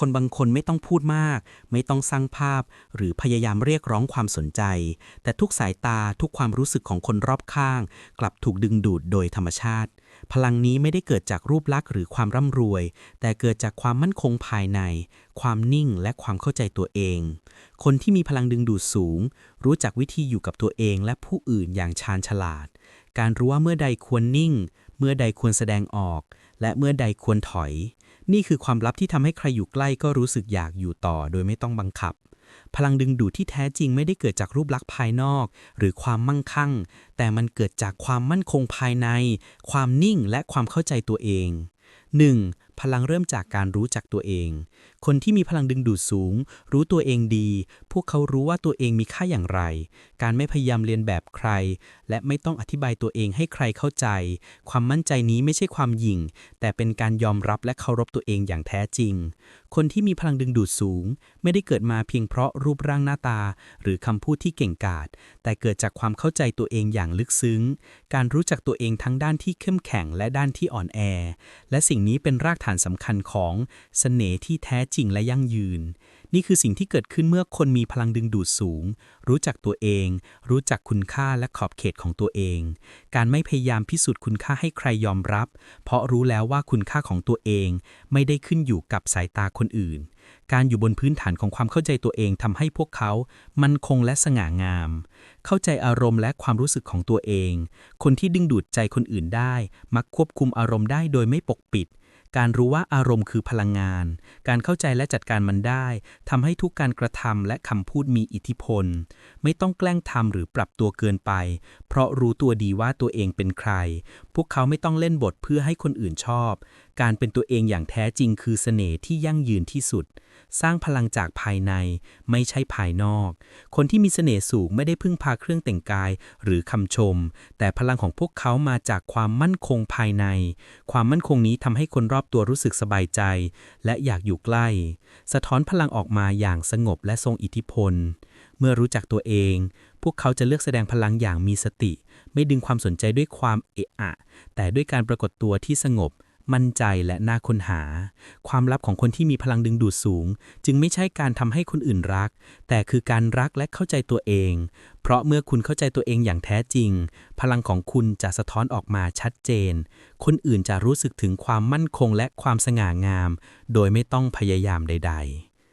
คนบางคนไม่ต้องพูดมาก ไม่ต้องสร้างภาพ หรือพยายามเรียกร้องความสนใจ แต่ทุกสายตาทุกความรู้สึกของคนรอบข้าง กลับถูกดึงดูดโดยธรรมชาติ พลังนี้ไม่ได้เกิดจากรูปลักษณ์หรือความร่ำรวย แต่เกิดจากความมั่นคงภายใน ความนิ่งและความเข้าใจตัวเอง คนที่มีพลังดึงดูดสูง รู้จักวิธีอยู่กับตัวเองและผู้อื่นอย่างชาญฉลาด การรู้ว่าเมื่อใดควรนิ่ง เมื่อใดควรแสดงออก และเมื่อใดควรถอย นี่คือความลับที่ทำให้ใครอยู่ใกล้ก็รู้สึกอยากอยู่ต่อโดยไม่ต้องบังคับ พลังดึงดูดที่แท้จริงไม่ได้เกิดจากรูปลักษณ์ภายนอก หรือความมั่งคั่ง แต่มันเกิดจากความมั่นคงภายใน ความนิ่งและความเข้าใจตัวเอง 1. พลังเริ่มจากการรู้จักตัวเอง คนที่มีพลังดึงดูดสูง รู้ตัวเองดี พวกเขารู้ว่าตัวเองมีค่าอย่างไร การไม่พยายามเรียนแบบใคร และไม่ต้องอธิบายตัวเองให้ใครเข้าใจ ความมั่นใจนี้ไม่ใช่ความหยิ่ง แต่เป็นการยอมรับและเคารพตัวเองอย่างแท้จริง คนที่มีพลังดึงดูดสูง ไม่ได้เกิดมาเพียงเพราะรูปร่างหน้าตา หรือคำพูดที่เก่งกาจแต่เกิดจากความเข้าใจตัวเองอย่างลึกซึ้ง การรู้จักตัวเองทั้งด้านที่เข้มแข็งและด้านที่อ่อนแอ และสิ่งนี้เป็นรากฐานสำคัญของเสน่ห์ที่แท้จริงและยั่งยืน นี่คือสิ่งที่เกิดขึ้นเมื่อคนมีพลังดึงดูดสูง รู้จักตัวเอง รู้จักคุณค่าและขอบเขตของตัวเอง การไม่พยายามพิสูจน์คุณค่าให้ใครยอมรับ เพราะรู้แล้วว่าคุณค่าของตัวเอง ไม่ได้ขึ้นอยู่กับสายตาคนอื่น การอยู่บนพื้นฐานของความเข้าใจตัวเองทำให้พวกเขา มั่นคงและสง่างาม เข้าใจอารมณ์และความรู้สึกของตัวเอง คนที่ดึงดูดใจคนอื่นได้ มักควบคุมอารมณ์ได้โดยไม่ปกปิด การรู้ว่าอารมณ์คือพลังงาน การเข้าใจและจัดการมันได้ทำให้ทุกการกระทำและคำพูดมีอิทธิพล ไม่ต้องแกล้งทำหรือปรับตัวเกินไป เพราะรู้ตัวดีว่าตัวเองเป็นใคร พวกเขาไม่ต้องเล่นบทเพื่อให้คนอื่นชอบการเป็นตัวเองอย่างแท้จริงคือเสน่ห์ที่ยั่งยืนที่สุด สร้างพลังจากภายในไม่ใช่ภายนอก คนที่มีเสน่ห์สูงไม่ได้พึ่งพาเครื่องแต่งกายหรือคำชม แต่พลังของพวกเขามาจากความมั่นคงภายใน ความมั่นคงนี้ทำให้คนรอบตัวรู้สึกสบายใจ และอยากอยู่ใกล้ สะท้อนพลังออกมาอย่างสงบและทรงอิทธิพล เมื่อรู้จักตัวเอง พวกเขาจะเลือกแสดงพลังอย่างมีสติ ไม่ดึงความสนใจด้วยความเอะอะ แต่ด้วยการปรากฏตัวที่สงบ มั่นใจและน่าค้นหา ความลับของคนที่มีพลังดึงดูดสูง จึงไม่ใช่การทำให้คนอื่นรัก แต่คือการรักและเข้าใจตัวเอง เพราะเมื่อคุณเข้าใจตัวเองอย่างแท้จริง พลังของคุณจะสะท้อนออกมาชัดเจน คนอื่นจะรู้สึกถึงความมั่นคงและความสง่างาม โดยไม่ต้องพยายามใด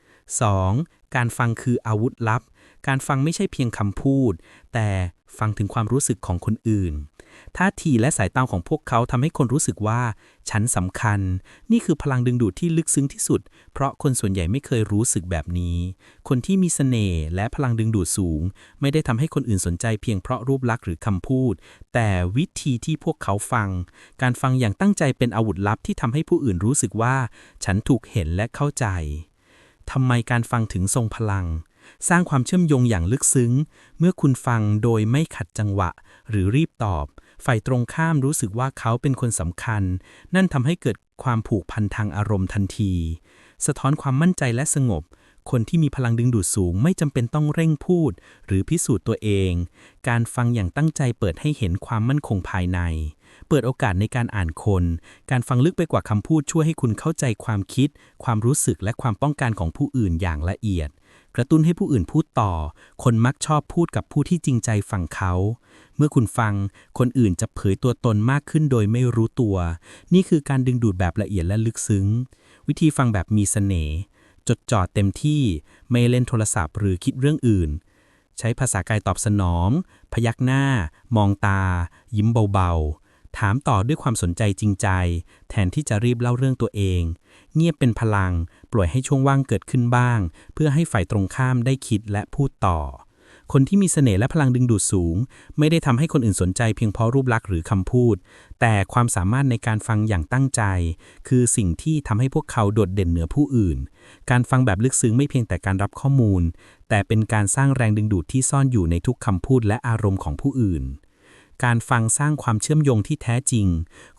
ๆ 2. การฟังคืออาวุธลับ การฟังไม่ใช่เพียงคำพูด แต่ฟังถึงความรู้สึกของคนอื่น ท่าทีและสายตาของพวกเขาทำให้คนรู้สึกว่า ฉันสำคัญ นี่คือพลังดึงดูดที่ลึกซึ้งที่สุด เพราะคนส่วนใหญ่ไม่เคยรู้สึกแบบนี้ คนที่มีเสน่ห์และพลังดึงดูดสูง ไม่ได้ทำให้คนอื่นสนใจเพียงเพราะรูปลักษณ์หรือคำพูด แต่วิธีที่พวกเขาฟัง การฟังอย่างตั้งใจเป็นอาวุธลับที่ทำให้ผู้อื่นรู้สึกว่า ฉันถูกเห็นและเข้าใจทำไมการฟังถึงทรงพลัง สร้างความเชื่อมโยงอย่างลึกซึ้ง เมื่อคุณฟังโดยไม่ขัดจังหวะ หรือรีบตอบ ฝ่ายตรงข้ามรู้สึกว่าเขาเป็นคนสำคัญ นั่นทำให้เกิดความผูกพันทางอารมณ์ทันที สะท้อนความมั่นใจและสงบ คนที่มีพลังดึงดูดสูงไม่จำเป็นต้องเร่งพูด หรือพิสูจน์ตัวเอง การฟังอย่างตั้งใจเปิดให้เห็นความมั่นคงภายใน เปิดโอกาสในการอ่านคน การฟังลึกไปกว่าคำพูดช่วยให้คุณเข้าใจความคิด ความรู้สึกและความป้องกันของผู้อื่นอย่างละเอียด กระตุ้นให้ผู้อื่นพูดต่อ คนมักชอบพูดกับผู้ที่จริงใจฟังเขา เมื่อคุณฟัง คนอื่นจะเผยตัวตนมากขึ้นโดยไม่รู้ตัว นี่คือการดึงดูดแบบละเอียดและลึกซึ้ง วิธีฟังแบบมีเสน่ห์ จดจ่อเต็มที่ ไม่เล่นโทรศัพท์หรือคิดเรื่องอื่น ใช้ภาษากายตอบสนอง พยักหน้า มองตา ยิ้มเบาๆ ถามต่อด้วยความสนใจจริงใจ แทนที่จะรีบเล่าเรื่องตัวเอง เงียบเป็นพลัง ปล่อยให้ช่วงว่างเกิดขึ้นบ้าง เพื่อให้ฝ่ายตรงข้ามได้คิดและพูดต่อ คนที่มีเสน่ห์และพลังดึงดูดสูง ไม่ได้ทำให้คนอื่นสนใจเพียงเพราะรูปลักษณ์หรือคำพูด แต่ความสามารถในการฟังอย่างตั้งใจ คือสิ่งที่ทำให้พวกเขาโดดเด่นเหนือผู้อื่น การฟังแบบลึกซึ้งไม่เพียงแต่การรับข้อมูล แต่เป็นการสร้างแรงดึงดูดที่ซ่อนอยู่ในทุกคำพูดและอารมณ์ของผู้อื่น การฟังสร้างความเชื่อมโยงที่แท้จริง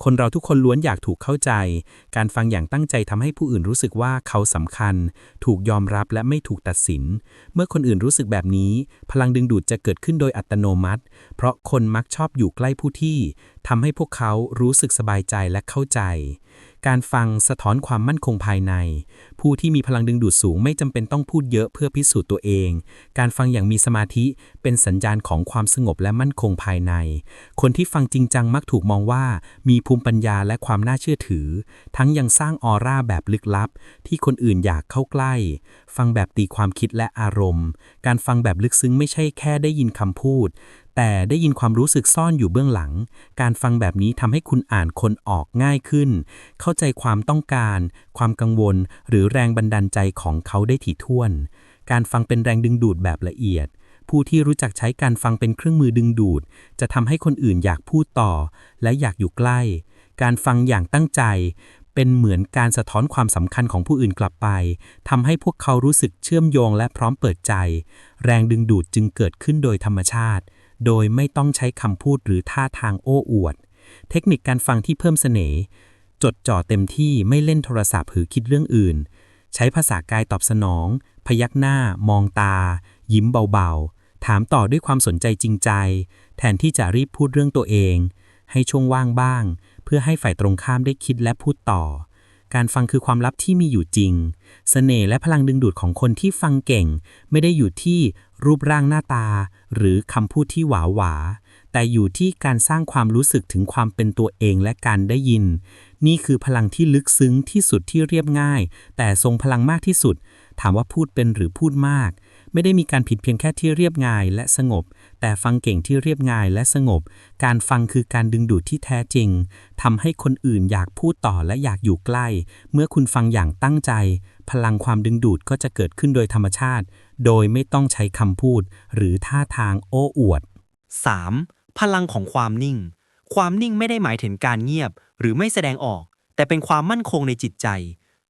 คนเราทุกคนล้วนอยากถูกเข้าใจ การฟังอย่างตั้งใจทำให้ผู้อื่นรู้สึกว่าเขาสำคัญ ถูกยอมรับและไม่ถูกตัดสิน เมื่อคนอื่นรู้สึกแบบนี้ พลังดึงดูดจะเกิดขึ้นโดยอัตโนมัติ เพราะคนมักชอบอยู่ใกล้ผู้ที่ ทำให้พวกเขารู้สึกสบายใจและเข้าใจ การฟังสะท้อนความมั่นคงภายใน ผู้ที่มีพลังดึงดูดสูงไม่จำเป็นต้องพูดเยอะเพื่อพิสูจน์ตัวเอง การฟังอย่างมีสมาธิเป็นสัญญาณของความสงบและมั่นคงภายใน คนที่ฟังจริงจังมักถูกมองว่า มีภูมิปัญญาและความน่าเชื่อถือ ทั้งยังสร้างออร่าแบบลึกลับ ที่คนอื่นอยากเข้าใกล้ ฟังแบบตีความคิดและอารมณ์ การฟังแบบลึกซึ้งไม่ใช่แค่ได้ยินคำพูด แต่ได้ยินความรู้สึกซ่อนอยู่เบื้องหลัง การฟังแบบนี้ทำให้คุณอ่านคนออกง่ายขึ้น เข้าใจความต้องการ ความกังวล หรือแรงบันดาลใจของเขาได้ถี่ถ้วน การฟังเป็นแรงดึงดูดแบบละเอียด ผู้ที่รู้จักใช้การฟังเป็นเครื่องมือดึงดูด จะทำให้คนอื่นอยากพูดต่อ และอยากอยู่ใกล้ การฟังอย่างตั้งใจ เป็นเหมือนการสะท้อนความสำคัญของผู้อื่นกลับไปทำให้พวกเขารู้สึกเชื่อมโยงและพร้อมเปิดใจ แรงดึงดูดจึงเกิดขึ้นโดยธรรมชาติ โดยไม่ต้องใช้คำพูดหรือท่าทางโอ้อวด เทคนิคการฟังที่เพิ่มเสน่ห์ จดจ่อเต็มที่ไม่เล่นโทรศัพท์หรือคิดเรื่องอื่น ใช้ภาษากายตอบสนอง พยักหน้า มองตา ยิ้มเบาๆ ถามต่อด้วยความสนใจจริงใจ แทนที่จะรีบพูดเรื่องตัวเอง ให้ช่วงว่างบ้าง เพื่อให้ฝ่ายตรงข้ามได้คิดและพูดต่อ การฟังคือความลับที่มีอยู่จริงเสน่ห์และพลังดึงดูดของคนที่ฟังเก่ง ไม่ได้อยู่ที่รูปร่างหน้าตา หรือคำพูดที่หวาหวา แต่อยู่ที่การสร้างความรู้สึกถึงความเป็นตัวเองและการได้ยิน นี่คือพลังที่ลึกซึ้งที่สุดที่เรียบง่าย แต่ทรงพลังมากที่สุด ถามว่าพูดเป็นหรือพูดมาก ไม่ได้มีการผิดเพียงแค่ที่เรียบง่ายและสงบ แต่ฟังเก่งที่เรียบง่ายและสงบ การฟังคือการดึงดูดที่แท้จริงทำให้คนอื่นอยากพูดต่อและอยากอยู่ใกล้ เมื่อคุณฟังอย่างตั้งใจ พลังความดึงดูดก็จะเกิดขึ้นโดยธรรมชาติ โดยไม่ต้องใช้คำพูด หรือท่าทางโอ้อวด 3. พลังของความนิ่ง ความนิ่งไม่ได้หมายถึงการเงียบ หรือไม่แสดงออก แต่เป็นความมั่นคงในจิตใจ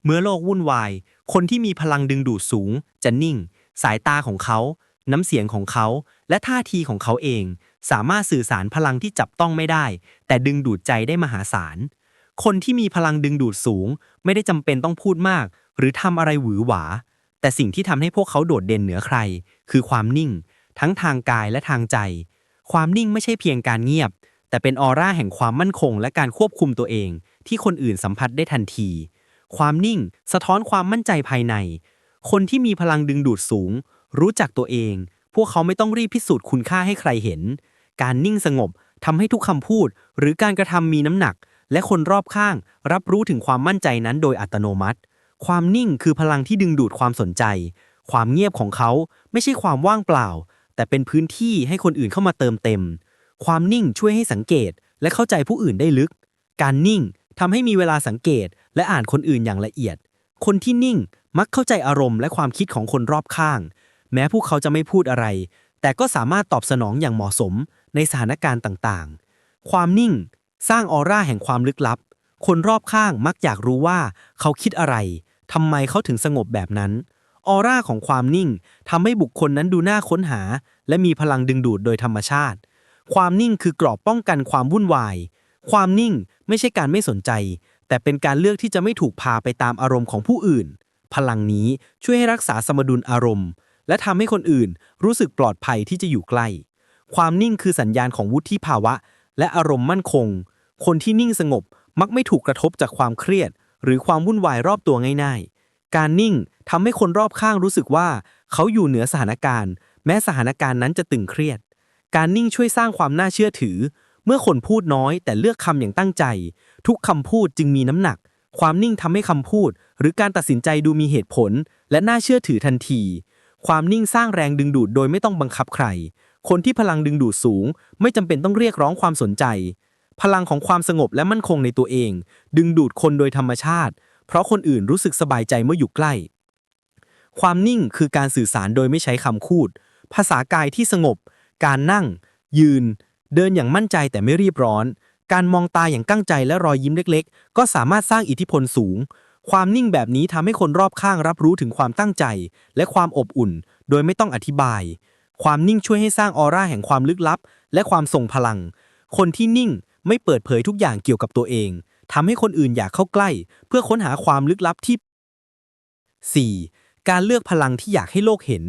เมื่อโลกวุ่นวาย คนที่มีพลังดึงดูดสูง จะนิ่ง สายตาของเขา น้ำเสียงของเขา และท่าทีของเขาเอง สามารถสื่อสารพลังที่จับต้องไม่ได้ แต่ดึงดูดใจได้มหาศาล คนที่มีพลังดึงดูดสูง ไม่ได้จำเป็นต้องพูดมาก หรือทำอะไรหวือหวา แต่สิ่งที่ทำให้พวกเขาโดดเด่นเหนือใคร คือความนิ่ง ทั้งทางกายและทางใจ ความนิ่งไม่ใช่เพียงการเงียบ แต่เป็นออร่าแห่งความมั่นคง และการควบคุมตัวเอง ที่คนอื่นสัมผัสได้ทันที ความนิ่ง สะท้อนความมั่นใจภายใน คนที่มีพลังดึงดูดสูง รู้จักตัวเอง พวกเขาไม่ต้องรีบพิสูจน์คุณค่าให้ใครเห็น การนิ่งสงบทำให้ทุกคำพูด หรือการกระทำมีน้ำหนัก และคนรอบข้าง รับรู้ถึงความมั่นใจนั้นโดยอัตโนมัติ ความนิ่งคือพลังที่ดึงดูดความสนใจ ความเงียบของเขาไม่ใช่ความว่างเปล่า แต่เป็นพื้นที่ให้คนอื่นเข้ามาเติมเต็ม ความนิ่งช่วยให้สังเกต และเข้าใจผู้อื่นได้ลึก การนิ่งทำให้มีเวลาสังเกต และอ่านคนอื่นอย่างละเอียด คนที่นิ่ง มักเข้าใจอารมณ์และความคิดของคนรอบข้าง แม้พวกเขาจะไม่พูดอะไร แต่ก็สามารถตอบสนองอย่างเหมาะสมในสถานการณ์ต่างๆ ความนิ่ง สร้างออร่าแห่งความลึกลับ คนรอบข้างมักอยากรู้ว่าเขาคิดอะไรทำไมเขาถึงสงบแบบนั้น ออร่าของความนิ่งทำให้บุคคลนั้นดูน่าค้นหา และมีพลังดึงดูดโดยธรรมชาติ ความนิ่งคือกรอบป้องกันความวุ่นวาย ความนิ่งไม่ใช่การไม่สนใจ แต่เป็นการเลือกที่จะไม่ถูกพาไปตามอารมณ์ของผู้อื่น พลังนี้ช่วยให้รักษาสมดุลอารมณ์ และทำให้คนอื่นรู้สึกปลอดภัยที่จะอยู่ใกล้ ความนิ่งคือสัญญาณของวุฒิภาวะ และอารมณ์มั่นคง คนที่นิ่งสงบมักไม่ถูกกระทบจากความเครียด หรือความวุ่นวายรอบตัวง่ายๆ การนิ่งทำให้คนรอบข้างรู้สึกว่า เขาอยู่เหนือสถานการณ์ แม้สถานการณ์นั้นจะตึงเครียด การนิ่งช่วยสร้างความน่าเชื่อถือ เมื่อคนพูดน้อย แต่เลือกคำอย่างตั้งใจ ทุกคำพูดจึงมีน้ำหนัก ความนิ่งทำให้คำพูด หรือการตัดสินใจดูมีเหตุผล และน่าเชื่อถือทันที ความนิ่งสร้างแรงดึงดูดโดยไม่ต้องบังคับใคร คนที่พลังดึงดูดสูง ไม่จำเป็นต้องเรียกร้องความสนใจ พลังของความสงบและมั่นคงในตัวเอง ดึงดูดคนโดยธรรมชาติ เพราะคนอื่นรู้สึกสบายใจเมื่ออยู่ใกล้ ความนิ่งคือการสื่อสารโดยไม่ใช้คำพูด ภาษากายที่สงบ การนั่ง ยืน เดินอย่างมั่นใจแต่ไม่รีบร้อนการมองตาอย่างตั้งใจและรอยยิ้มเล็กๆ ก็สามารถสร้างอิทธิพลสูง ความนิ่งแบบนี้ทำให้คนรอบข้างรับรู้ถึงความตั้งใจ และความอบอุ่น โดยไม่ต้องอธิบาย ความนิ่งช่วยให้สร้างออร่าแห่งความลึกลับ และความทรงพลัง คนที่นิ่งไม่เปิดเผยทุกอย่างเกี่ยวกับตัวเองทำให้คนอื่นอยากเข้าใกล้ เพื่อค้นหาความลึกลับที่ 4. การเลือกพลังที่อยากให้โลกเห็น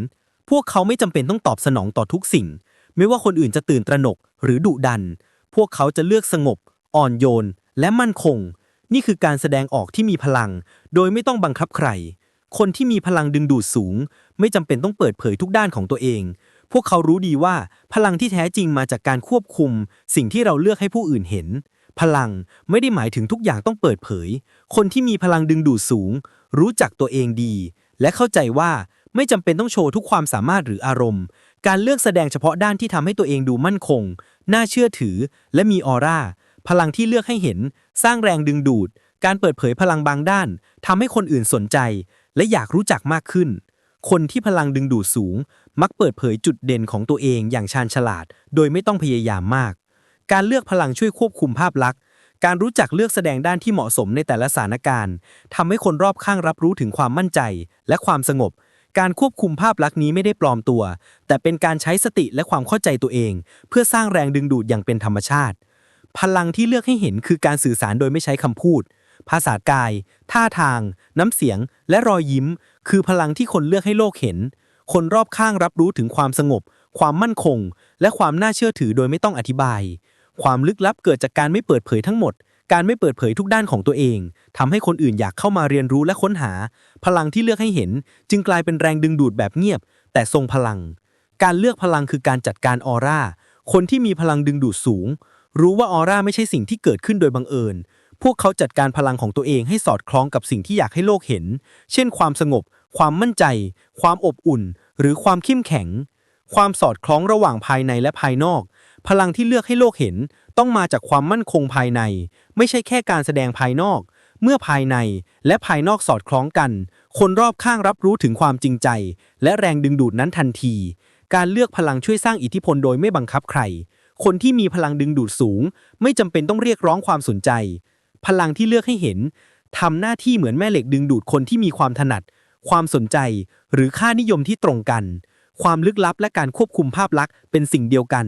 พวกเขาไม่จำเป็นต้องตอบสนองต่อทุกสิ่ง ไม่ว่าคนอื่นจะตื่นตระหนกหรือดุดัน พวกเขาจะเลือกสงบ อ่อนโยน และมั่นคง นี่คือการแสดงออกที่มีพลัง โดยไม่ต้องบังคับใคร คนที่มีพลังดึงดูดสูง ไม่จำเป็นต้องเปิดเผยทุกด้านของตัวเอง พวกเขารู้ดีว่าพลังที่แท้จริงมาจากการควบคุม สิ่งที่เราเลือกให้ผู้อื่นเห็น พลังไม่ได้หมายถึงทุกอย่างต้องเปิดเผย คนที่มีพลังดึงดูดสูง รู้จักตัวเองดี และเข้าใจว่าไม่จำเป็นต้องโชว์ทุกความสามารถหรืออารมณ์ การเลือกแสดงเฉพาะด้านที่ทำให้ตัวเองดูมั่นคง น่าเชื่อถือ และมีออร่า พลังที่เลือกให้เห็น สร้างแรงดึงดูด การเปิดเผยพลังบางด้านทำให้คนอื่นสนใจ และอยากรู้จักมากขึ้น คนที่พลังดึงดูดสูง มักเปิดเผยจุดเด่นของตัวเองอย่างชาญฉลาด โดยไม่ต้องพยายามมาก การเลือกพลังช่วยควบคุมภาพลักษณ์ การรู้จักเลือกแสดงด้านที่เหมาะสมในแต่ละสถานการณ์ทำให้คนรอบข้างรับรู้ถึงความมั่นใจ และความสงบการควบคุมภาพลักษณ์นี้ไม่ได้ปลอมตัว แต่เป็นการใช้สติและความเข้าใจตัวเอง เพื่อสร้างแรงดึงดูดอย่างเป็นธรรมชาติ พลังที่เลือกให้เห็นคือการสื่อสารโดยไม่ใช้คำพูด ภาษากาย ท่าทาง น้ำเสียง และรอยยิ้ม คือพลังที่คนเลือกให้โลกเห็น คนรอบข้างรับรู้ถึงความสงบ ความมั่นคง และความน่าเชื่อถือโดยไม่ต้องอธิบาย ความลึกลับเกิดจากการไม่เปิดเผยทั้งหมด การไม่เปิดเผยทุกด้านของตัวเองทำให้คนอื่นอยากเข้ามาเรียนรู้และค้นหา พลังที่เลือกให้เห็น จึงกลายเป็นแรงดึงดูดแบบเงียบ แต่ทรงพลัง การเลือกพลังคือการจัดการออร่าคนที่มีพลังดึงดูดสูง รู้ว่าออร่าไม่ใช่สิ่งที่เกิดขึ้นโดยบังเอิญ พวกเขาจัดการพลังของตัวเองให้สอดคล้องกับสิ่งที่อยากให้โลกเห็น เช่น ความสงบ ความมั่นใจ ความอบอุ่น หรือความเข้มแข็ง ความสอดคล้องระหว่างภายในและภายนอก พลังที่เลือกให้โลกเห็นต้องมาจากความมั่นคงภายใน ไม่ใช่แค่การแสดงภายนอก เมื่อภายในและภายนอกสอดคล้องกัน คนรอบข้างรับรู้ถึงความจริงใจ และแรงดึงดูดนั้นทันที การเลือกพลังช่วยสร้างอิทธิพลโดยไม่บังคับใคร คนที่มีพลังดึงดูดสูง ไม่จำเป็นต้องเรียกร้องความสนใจ พลังที่เลือกให้เห็นทำหน้าที่เหมือนแม่เหล็กดึงดูดคนที่มีความถนัด ความสนใจ หรือค่านิยมที่ตรงกัน ความลึกลับและการควบคุมภาพลักษณ์เป็นสิ่งเดียวกัน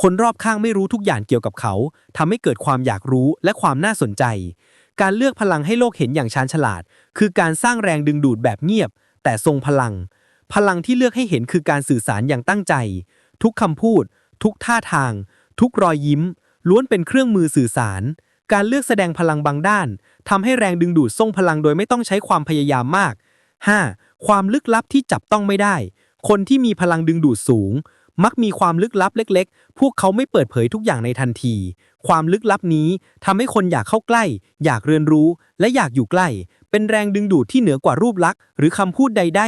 คนรอบข้างไม่รู้ทุกอย่างเกี่ยวกับเขาทำให้เกิดความอยากรู้และความน่าสนใจ การเลือกพลังให้โลกเห็นอย่างชาญฉลาด คือการสร้างแรงดึงดูดแบบเงียบ แต่ทรงพลัง พลังที่เลือกให้เห็นคือการสื่อสารอย่างตั้งใจ ทุกคำพูด ทุกท่าทาง ทุกรอยยิ้ม ล้วนเป็นเครื่องมือสื่อสาร การเลือกแสดงพลังบางด้านทำให้แรงดึงดูดทรงพลังโดยไม่ต้องใช้ความพยายามมาก 5. ความลึกลับที่จับต้องไม่ได้ คนที่มีพลังดึงดูดสูง มักมีความลึกลับเล็ก ๆ พวกเขาไม่เปิดเผยทุกอย่างในทันที ความลึกลับนี้ทำให้คนอยากเข้าใกล้ อยากเรียนรู้ และอยากอยู่ใกล้ เป็นแรงดึงดูดที่เหนือกว่ารูปลักษณ์หรือคำพูดใด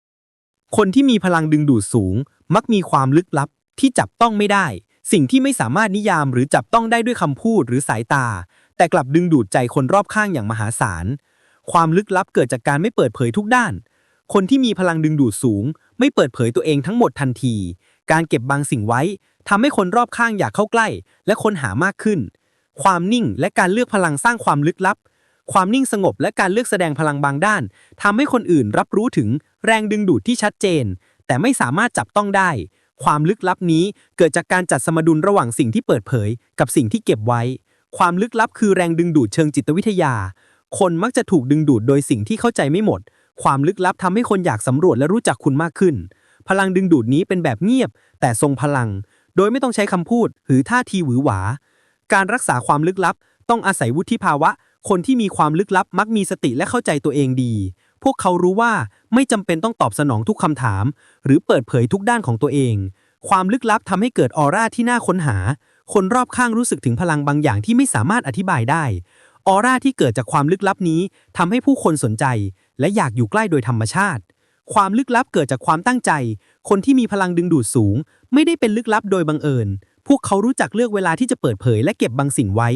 ๆคนที่มีพลังดึงดูดสูง มักมีความลึกลับที่จับต้องไม่ได้ สิ่งที่ไม่สามารถนิยามหรือจับต้องได้ด้วยคำพูดหรือสายตา แต่กลับดึงดูดใจคนรอบข้างอย่างมหาศาล ความลึกลับเกิดจากการไม่เปิดเผยทุกด้าน คนที่มีพลังดึงดูดสูง ไม่เปิดเผยตัวเองทั้งหมดทันที การเก็บบางสิ่งไว้ทำให้คนรอบข้างอยากเข้าใกล้ และค้นหามากขึ้น ความนิ่งและการเลือกพลังสร้างความลึกลับ ความนิ่งสงบและการเลือกแสดงพลังบางด้านทำให้คนอื่นรับรู้ถึงแรงดึงดูดที่ชัดเจน แต่ไม่สามารถจับต้องได้ ความลึกลับนี้เกิดจากการจัดสมดุลระหว่างสิ่งที่เปิดเผย กับสิ่งที่เก็บไว้ ความลึกลับคือแรงดึงดูดเชิงจิตวิทยา คนมักจะถูกดึงดูดโดยสิ่งที่เข้าใจไม่หมด ความลึกลับทำให้คนอยากสำรวจและรู้จักคุณมากขึ้น พลังดึงดูดนี้เป็นแบบเงียบ แต่ทรงพลัง โดยไม่ต้องใช้คำพูด หรือท่าทีหวือหวา การรักษาความลึกลับ ต้องอาศัยวุฒิภาวะ คนที่มีความลึกลับมักมีสติและเข้าใจตัวเองดี พวกเขารู้ว่าไม่จำเป็นต้องตอบสนองทุกคำถาม หรือเปิดเผยทุกด้านของตัวเอง ความลึกลับทำให้เกิดออร่าที่น่าค้นหา คนรอบข้างรู้สึกถึงพลังบางอย่างที่ไม่สามารถอธิบายได้ ออร่าที่เกิดจากความลึกลับนี้ทำให้ผู้คนสนใจ และอยากอยู่ใกล้โดยธรรมชาติ ความลึกลับเกิดจากความตั้งใจ คนที่มีพลังดึงดูดสูง ไม่ได้เป็นลึกลับโดยบังเอิญ พวกเขารู้จักเลือกเวลาที่จะเปิดเผยและเก็บบางสิ่งไว้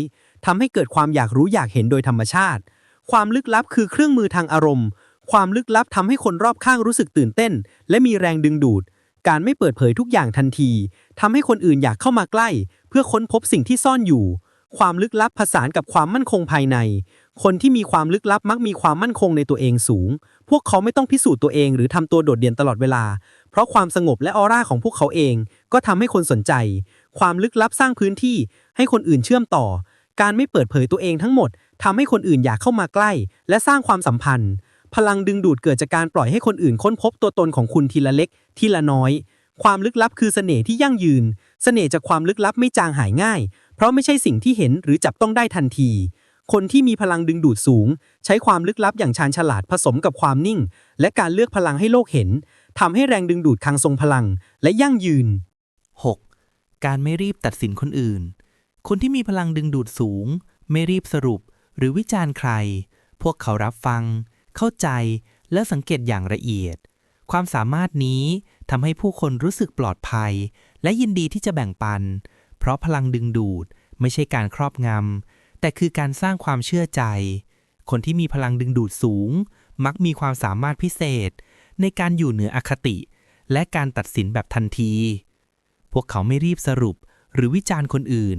ทำให้เกิดความอยากรู้อยากเห็นโดยธรรมชาติ ความลึกลับคือเครื่องมือทางอารมณ์ ความลึกลับทำให้คนรอบข้างรู้สึกตื่นเต้น และมีแรงดึงดูด การไม่เปิดเผยทุกอย่างทันทีทำให้คนอื่นอยากเข้ามาใกล้ เพื่อค้นพบสิ่งที่ซ่อนอยู่ ความลึกลับผสานกับความมั่นคงภายใน คนที่มีความลึกลับมักมีความมั่นคงในตัวเองสูง พวกเขาไม่ต้องพิสูจน์ตัวเอง หรือทำตัวโดดเด่นตลอดเวลา เพราะความสงบและออร่าของพวกเขาเอง ก็ทำให้คนสนใจ ความลึกลับสร้างพื้นที่ ให้คนอื่นเชื่อมต่อ การไม่เปิดเผยตัวเองทั้งหมดทำให้คนอื่นอยากเข้ามาใกล้ และสร้างความสัมพันธ์ พลังดึงดูดเกิดจากการปล่อยให้คนอื่นค้นพบตัวตนของคุณทีละเล็ก ทีละน้อย ความลึกลับคือเสน่ห์ที่ยั่งยืน เสน่ห์จากความลึกลับไม่จางหายง่าย เพราะไม่ใช่สิ่งที่เห็นหรือจับต้องได้ทันที คนที่มีพลังดึงดูดสูง ใช้ความลึกลับอย่างชาญฉลาดผสมกับความนิ่ง และการเลือกพลังให้โลกเห็นทำให้แรงดึงดูดคังทรงพลัง และยั่งยืน 6. การไม่รีบตัดสินคนอื่น คนที่มีพลังดึงดูดสูง ไม่รีบสรุป หรือวิจารณ์ใคร พวกเขารับฟัง เข้าใจและสังเกตอย่างละเอียด ความสามารถนี้ทำให้ผู้คนรู้สึกปลอดภัย และยินดีที่จะแบ่งปัน เพราะพลังดึงดูดไม่ใช่การครอบงำแต่คือการสร้างความเชื่อใจ คนที่มีพลังดึงดูดสูง มักมีความสามารถพิเศษ ในการอยู่เหนืออคติ และการตัดสินแบบทันที พวกเขาไม่รีบสรุปหรือวิจารณ์คนอื่น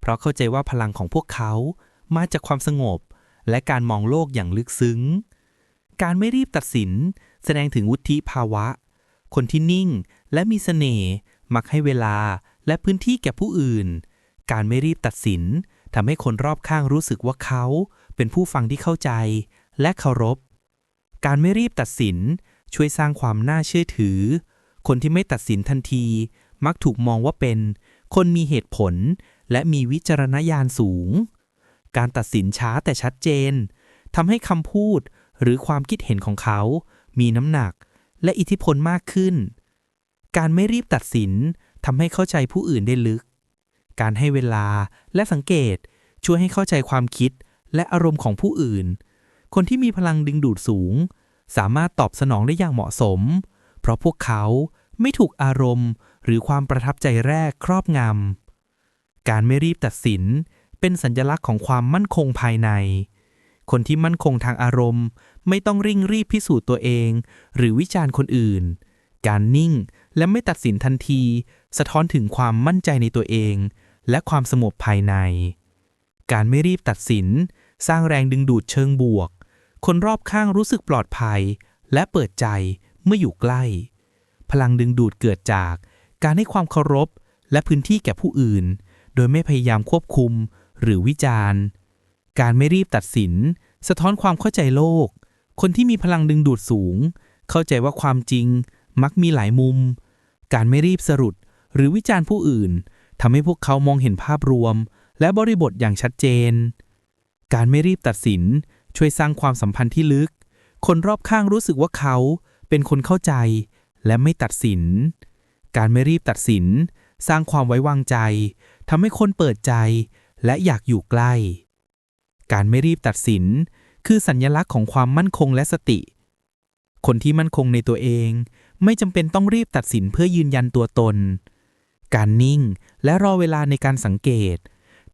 เพราะเข้าใจว่าพลังของพวกเขามาจากความสงบ และการมองโลกอย่างลึกซึ้ง การไม่รีบตัดสิน แสดงถึงวุฒิภาวะ คนที่นิ่งและมีเสน่ห์มักให้เวลาและพื้นที่แก่ผู้อื่น การไม่รีบตัดสินทำให้คนรอบข้างรู้สึกว่าเขาเป็นผู้ฟังที่เข้าใจและเคารพ การไม่รีบตัดสินช่วยสร้างความน่าเชื่อถือ คนที่ไม่ตัดสินทันที มักถูกมองว่าเป็น คนมีเหตุผล และมีวิจารณญาณสูง การตัดสินช้าแต่ชัดเจนทำให้คำพูด หรือความคิดเห็นของเขา มีน้ำหนัก และอิทธิพลมากขึ้น การไม่รีบตัดสินทำให้เข้าใจผู้อื่นได้ลึก การให้เวลาและสังเกตช่วยให้เข้าใจความคิดและอารมณ์ของผู้อื่น คนที่มีพลังดึงดูดสูง สามารถตอบสนองได้อย่างเหมาะสม เพราะพวกเขาไม่ถูกอารมณ์ หรือความประทับใจแรกครอบงำ การไม่รีบตัดสินเป็นสัญลักษณ์ของความมั่นคงภายใน คนที่มั่นคงทางอารมณ์ ไม่ต้องริ่งรีบพิสูจน์ตัวเอง หรือวิจารณ์คนอื่น การนิ่งและไม่ตัดสินทันที สะท้อนถึงความมั่นใจในตัวเอง และความสงบภายใน การไม่รีบตัดสิน สร้างแรงดึงดูดเชิงบวก คนรอบข้างรู้สึกปลอดภัย และเปิดใจเมื่ออยู่ใกล้ พลังดึงดูดเกิดจากการให้ความเคารพ และพื้นที่แก่ผู้อื่น โดยไม่พยายามควบคุมหรือวิจารณ์ การไม่รีบตัดสิน สะท้อนความเข้าใจโลก คนที่มีพลังดึงดูดสูง เข้าใจว่าความจริงมักมีหลายมุม การไม่รีบสรุปหรือวิจารณ์ผู้อื่นทำให้พวกเขามองเห็นภาพรวม และบริบทอย่างชัดเจน การไม่รีบตัดสินช่วยสร้างความสัมพันธ์ที่ลึก คนรอบข้างรู้สึกว่าเขาเป็นคนเข้าใจ และไม่ตัดสิน การไม่รีบตัดสิน สร้างความไว้วางใจทำให้คนเปิดใจ และอยากอยู่ใกล้ การไม่รีบตัดสิน คือสัญญลักษณ์ของความมั่นคงและสติ คนที่มั่นคงในตัวเอง ไม่จำเป็นต้องรีบตัดสินเพื่อยืนยันตัวตน การนิ่งและรอเวลาในการสังเกต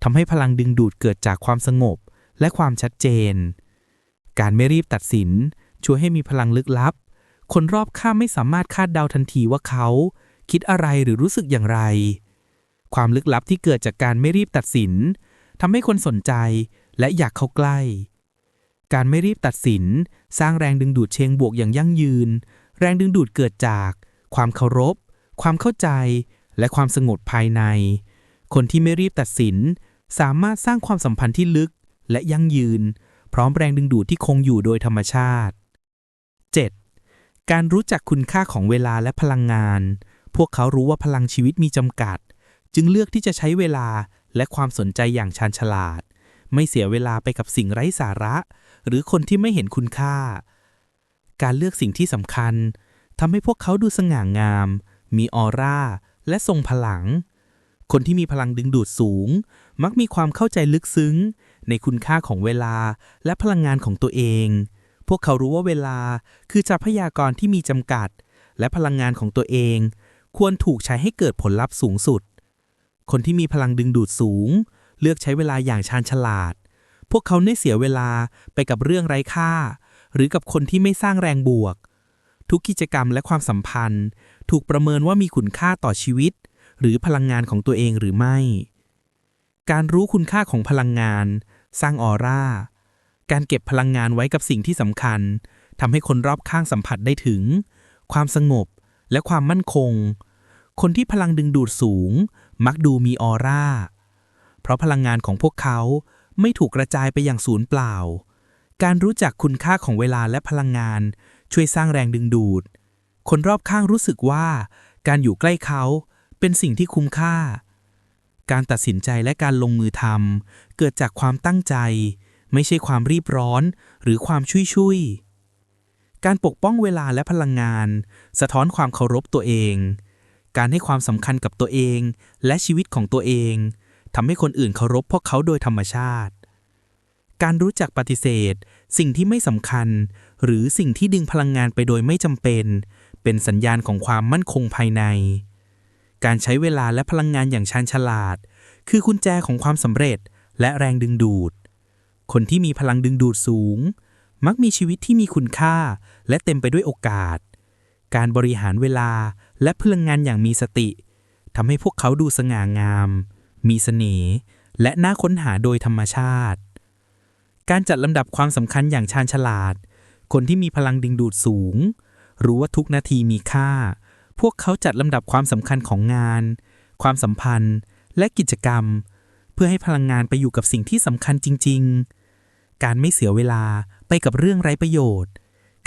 ทำให้พลังดึงดูดเกิดจากความสงบและความชัดเจน การไม่รีบตัดสินช่วยให้มีพลังลึกลับ คนรอบข้างไม่สามารถคาดเดาทันทีว่าเขา คิดอะไรหรือรู้สึกอย่างไร ความลึกลับที่เกิดจากการไม่รีบตัดสินทำให้คนสนใจและอยากเข้าใกล้ การไม่รีบตัดสิน สร้างแรงดึงดูดเชิงบวกอย่างยั่งยืน แรงดึงดูดเกิดจาก ความเคารพ ความเข้าใจ และความสงบภายใน คนที่ไม่รีบตัดสิน สามารถสร้างความสัมพันธ์ที่ลึกและยั่งยืน พร้อมแรงดึงดูดที่คงอยู่โดยธรรมชาติ 7. การรู้จักคุณค่าของเวลาและพลังงาน พวกเขารู้ว่าพลังชีวิตมีจำกัด จึงเลือกที่จะใช้เวลาและความสนใจอย่างชาญฉลาด ไม่เสียเวลาไปกับสิ่งไร้สาระ หรือคนที่ไม่เห็นคุณค่า การเลือกสิ่งที่สำคัญทำให้พวกเขาดูสง่างาม มีออร่า และทรงพลัง คนที่มีพลังดึงดูดสูง มักมีความเข้าใจลึกซึ้ง ในคุณค่าของเวลาและพลังงานของตัวเอง พวกเขารู้ว่าเวลาคือทรัพยากรที่มีจำกัด และพลังงานของตัวเอง ควรถูกใช้ให้เกิดผลลัพธ์สูงสุด คนที่มีพลังดึงดูดสูง เลือกใช้เวลาอย่างชาญฉลาด พวกเขาไม่เสียเวลาไปกับเรื่องไร้ค่า หรือกับคนที่ไม่สร้างแรงบวก ทุกกิจกรรมและความสัมพันธ์ ถูกประเมินว่ามีคุณค่าต่อชีวิต หรือพลังงานของตัวเองหรือไม่ การรู้คุณค่าของพลังงาน สร้างออร่า การเก็บพลังงานไว้กับสิ่งที่สำคัญทำให้คนรอบข้างสัมผัสได้ถึง ความสงบและความมั่นคง คนที่พลังดึงดูดสูง มักดูมีออร่า เพราะพลังงานของพวกเขา ไม่ถูกกระจายไปอย่างศูนย์เปล่า การรู้จักคุณค่าของเวลาและพลังงาน ช่วยสร้างแรงดึงดูด คนรอบข้างรู้สึกว่า การอยู่ใกล้เขาเป็นสิ่งที่คุ้มค่า การตัดสินใจและการลงมือทำเกิดจากความตั้งใจ ไม่ใช่ความรีบร้อนหรือความชุยชุยการปกป้องเวลาและพลังงาน สะท้อนความเคารพตัวเอง การให้ความสำคัญกับตัวเองและชีวิตของตัวเอง ทำให้คนอื่นเคารพพวกเขาโดยธรรมชาติ การรู้จักปฏิเสธ สิ่งที่ไม่สำคัญ หรือสิ่งที่ดึงพลังงานไปโดยไม่จำเป็น เป็นสัญญาณของความมั่นคงภายใน การใช้เวลาและพลังงานอย่างชาญฉลาด คือกุญแจของความสำเร็จและแรงดึงดูด คนที่มีพลังดึงดูดสูง มักมีชีวิตที่มีคุณค่า และเต็มไปด้วยโอกาส การบริหารเวลาและพลังงานอย่างมีสติทำให้พวกเขาดูสง่างาม มีเสน่ห์และน่าค้นหาโดยธรรมชาติ การจัดลำดับความสำคัญอย่างชาญฉลาด คนที่มีพลังดึงดูดสูง รู้ว่าทุกนาทีมีค่า พวกเขาจัดลำดับความสำคัญของงาน ความสัมพันธ์ และกิจกรรม เพื่อให้พลังงานไปอยู่กับสิ่งที่สำคัญจริง ๆ การไม่เสียเวลาไปกับเรื่องไร้ประโยชน์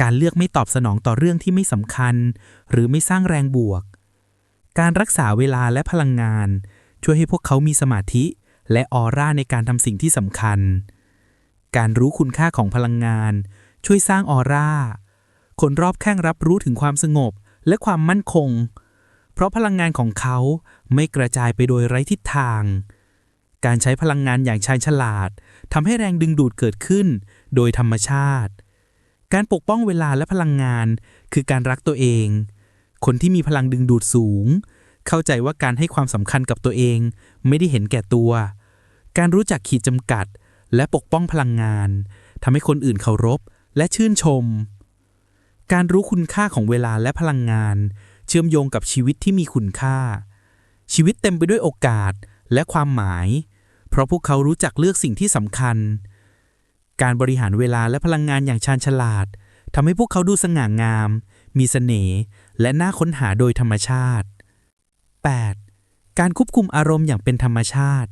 การเลือกไม่ตอบสนองต่อเรื่องที่ไม่สำคัญ หรือไม่สร้างแรงบวก การรักษาเวลาและพลังงาน ช่วยให้พวกเขามีสมาธิ และออร่าในการทำสิ่งที่สำคัญ การรู้คุณค่าของพลังงาน ช่วยสร้างออร่า คนรอบข้างรับรู้ถึงความสงบและความมั่นคง เพราะพลังงานของเขาไม่กระจายไปโดยไร้ทิศทาง การใช้พลังงานอย่างชาญฉลาดทำให้แรงดึงดูดเกิดขึ้น โดยธรรมชาติ การปกป้องเวลาและพลังงานคือการรักตัวเอง คนที่มีพลังดึงดูดสูง เข้าใจว่าการให้ความสำคัญกับตัวเอง ไม่ได้เห็นแก่ตัว การรู้จักขีดจำกัด และปกป้องพลังงานทำให้คนอื่นเคารพ และชื่นชม การรู้คุณค่าของเวลาและพลังงาน เชื่อมโยงกับชีวิตที่มีคุณค่า ชีวิตเต็มไปด้วยโอกาสและความหมาย เพราะพวกเขารู้จักเลือกสิ่งที่สำคัญ การบริหารเวลาและพลังงานอย่างชาญฉลาดทำให้พวกเขาดูสง่างาม มีเสน่ห์และน่าค้นหาโดยธรรมชาติ 8. การควบคุมอารมณ์อย่างเป็นธรรมชาติ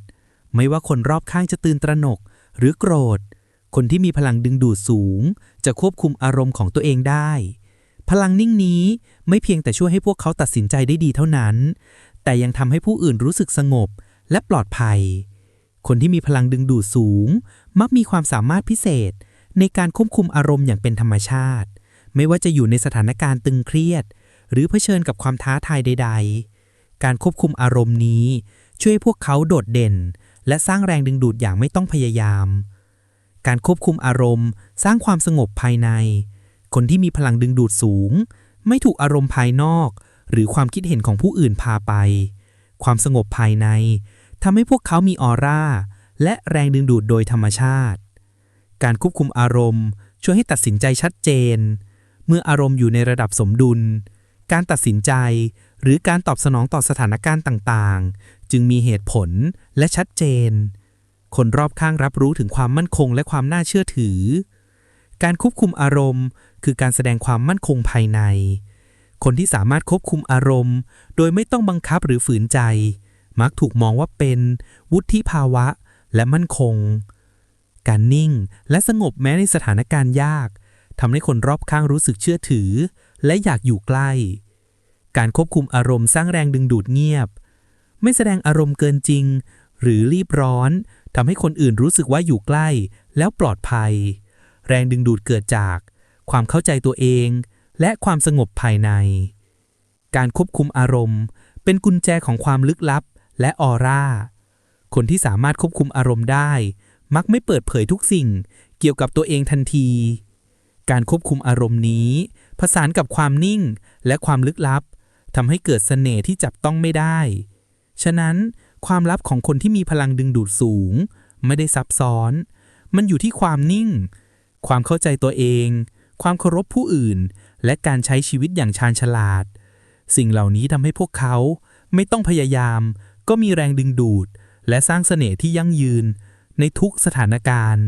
ไม่ว่าคนรอบข้างจะตื่นตระหนก หรือโกรธ คนที่มีพลังดึงดูดสูง จะควบคุมอารมณ์ของตัวเองได้ พลังนิ่งนี้ไม่เพียงแต่ช่วยให้พวกเขาตัดสินใจได้ดีเท่านั้น แต่ยังทำให้ผู้อื่นรู้สึกสงบและปลอดภัย คนที่มีพลังดึงดูดสูง มักมีความสามารถพิเศษ ในการควบคุมอารมณ์อย่างเป็นธรรมชาติ ไม่ว่าจะอยู่ในสถานการณ์ตึงเครียด หรือเผชิญกับความท้าทายใด ๆ การควบคุมอารมณ์นี้ ช่วยให้พวกเขาโดดเด่น และสร้างแรงดึงดูดอย่างไม่ต้องพยายาม การควบคุมอารมณ์ สร้างความสงบภายใน คนที่มีพลังดึงดูดสูง ไม่ถูกอารมณ์ภายนอก หรือความคิดเห็นของผู้อื่นพาไป ความสงบภายในทำให้พวกเขามีออร่า และแรงดึงดูดโดยธรรมชาติ การควบคุมอารมณ์ ช่วยให้ตัดสินใจชัดเจน เมื่ออารมณ์อยู่ในระดับสมดุล การตัดสินใจ หรือการตอบสนองต่อสถานการณ์ต่างๆ จึงมีเหตุผลและชัดเจน คนรอบข้างรับรู้ถึงความมั่นคงและความน่าเชื่อถือ การควบคุมอารมณ์ คือการแสดงความมั่นคงภายใน คนที่สามารถควบคุมอารมณ์ โดยไม่ต้องบังคับหรือฝืนใจ มักถูกมองว่าเป็น วุฒิภาวะ และมั่นคง การนิ่งและสงบแม้ในสถานการณ์ยากทำให้คนรอบข้างรู้สึกเชื่อถือ และอยากอยู่ใกล้ การควบคุมอารมณ์สร้างแรงดึงดูดเงียบ ไม่แสดงอารมณ์เกินจริง หรือรีบร้อนทำให้คนอื่นรู้สึกว่าอยู่ใกล้แล้วปลอดภัย แรงดึงดูดเกิดจาก ความเข้าใจตัวเอง และความสงบภายใน การควบคุมอารมณ์ เป็นกุญแจของความลึกลับและออร่า คนที่สามารถควบคุมอารมณ์ได้ มักไม่เปิดเผยทุกสิ่ง เกี่ยวกับตัวเองทันที การควบคุมอารมณ์นี้ ผสานกับความนิ่งและความลึกลับ ทำให้เกิดเสน่ห์ที่จับต้องไม่ได้ ฉะนั้นความลับของคนที่มีพลังดึงดูดสูง ไม่ได้ซับซ้อน มันอยู่ที่ความนิ่ง ความเข้าใจตัวเอง ความเคารพผู้อื่น และการใช้ชีวิตอย่างชาญฉลาด สิ่งเหล่านี้ทำให้พวกเขาไม่ต้องพยายาม ก็มีแรงดึงดูด และสร้างเสน่ห์ที่ยั่งยืน ในทุกสถานการณ์